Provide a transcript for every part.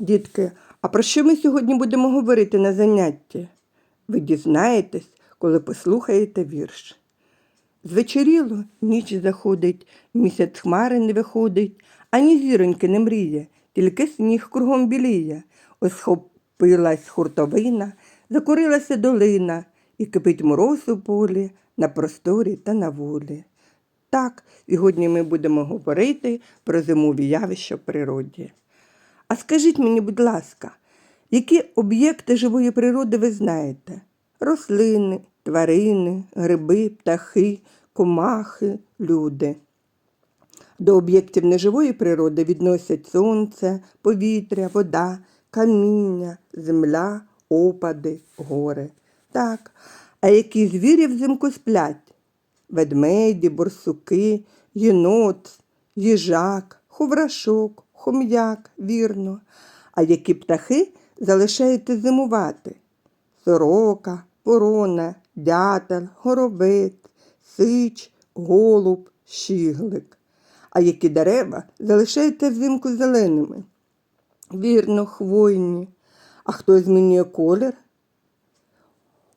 Дітки, а про що ми сьогодні будемо говорити на занятті? Ви дізнаєтесь, коли послухаєте вірш. Звечеріло, ніч заходить, місяць хмари не виходить, ані зіроньки не мріє, тільки сніг кругом біліє. Ось схопилась хуртовина, закурилася долина, і кипить мороз у полі, на просторі та на волі. Так, сьогодні ми будемо говорити про зимові явища в природі. А скажіть мені, будь ласка, які об'єкти живої природи ви знаєте? Рослини, тварини, гриби, птахи, комахи, люди. До об'єктів неживої природи відносять сонце, повітря, вода, каміння, земля, опади, гори. Так, а які звірі взимку сплять? Ведмеді, борсуки, єнот, їжак, ховрашок, хом'як, вірно. А які птахи залишаєте зимувати? Сорока, ворона, дятел, горобець, сич, голуб, щіглик. А які дерева залишаєте взимку зеленими? Вірно, хвойні. А хто змінює колір?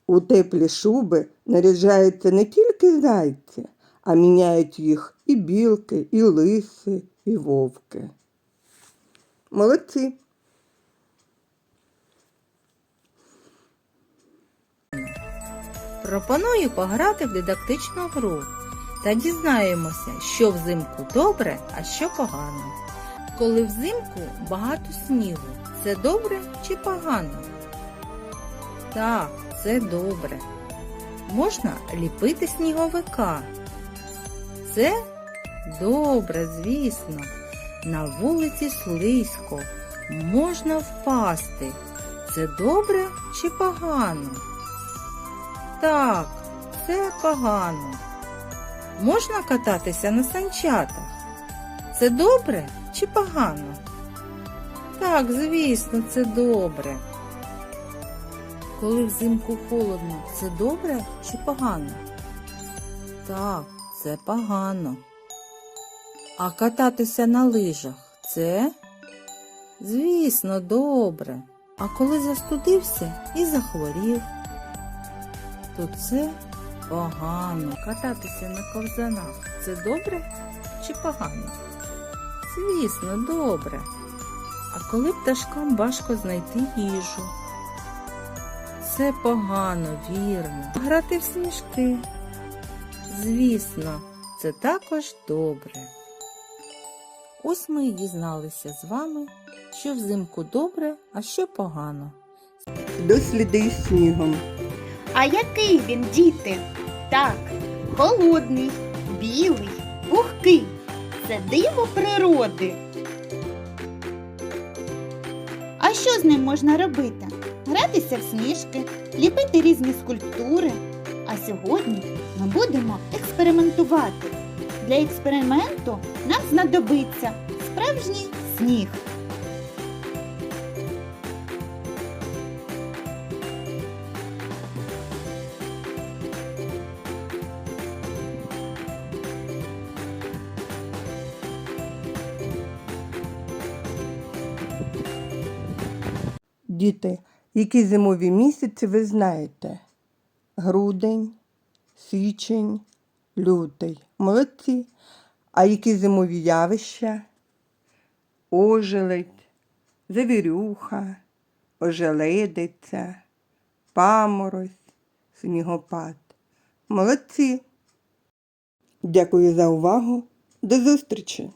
У теплі шуби наряджаються не тільки зайці, а міняють їх і білки, і лиси, і вовки. Молодці! Пропоную пограти в дидактичну гру та дізнаємося, що взимку добре, а що погано. Коли взимку багато снігу, це добре чи погано? Так, це добре. Можна ліпити сніговика. Це добре, звісно. На вулиці слизько, можна впасти. Це добре чи погано? Так, це погано. Можна кататися на санчатах? Це добре чи погано? Так, звісно, це добре. Коли взимку холодно, це добре чи погано? Так, це погано. А кататися на лижах це? Звісно, добре. А коли застудився і захворів, то це погано. Кататися на ковзанах це добре чи погано? Звісно, добре. А коли пташкам важко знайти їжу? Це погано, вірно. Грати в сніжки. Звісно, це також добре. Ось ми і дізналися з вами, що взимку добре, а що погано. Досліди снігом. А який він, діти? Так, холодний, білий, пухкий. Це диво природи. А що з ним можна робити? Гратися в сніжки, ліпити різні скульптури. А сьогодні ми будемо експериментувати. Для експерименту нам знадобиться справжній сніг. Діти, які зимові місяці ви знаєте? Грудень, січень, лютий. Молодці. А які зимові явища? Ожеледь, завірюха, ожеледиця, паморозь, снігопад. Молодці. Дякую за увагу. До зустрічі!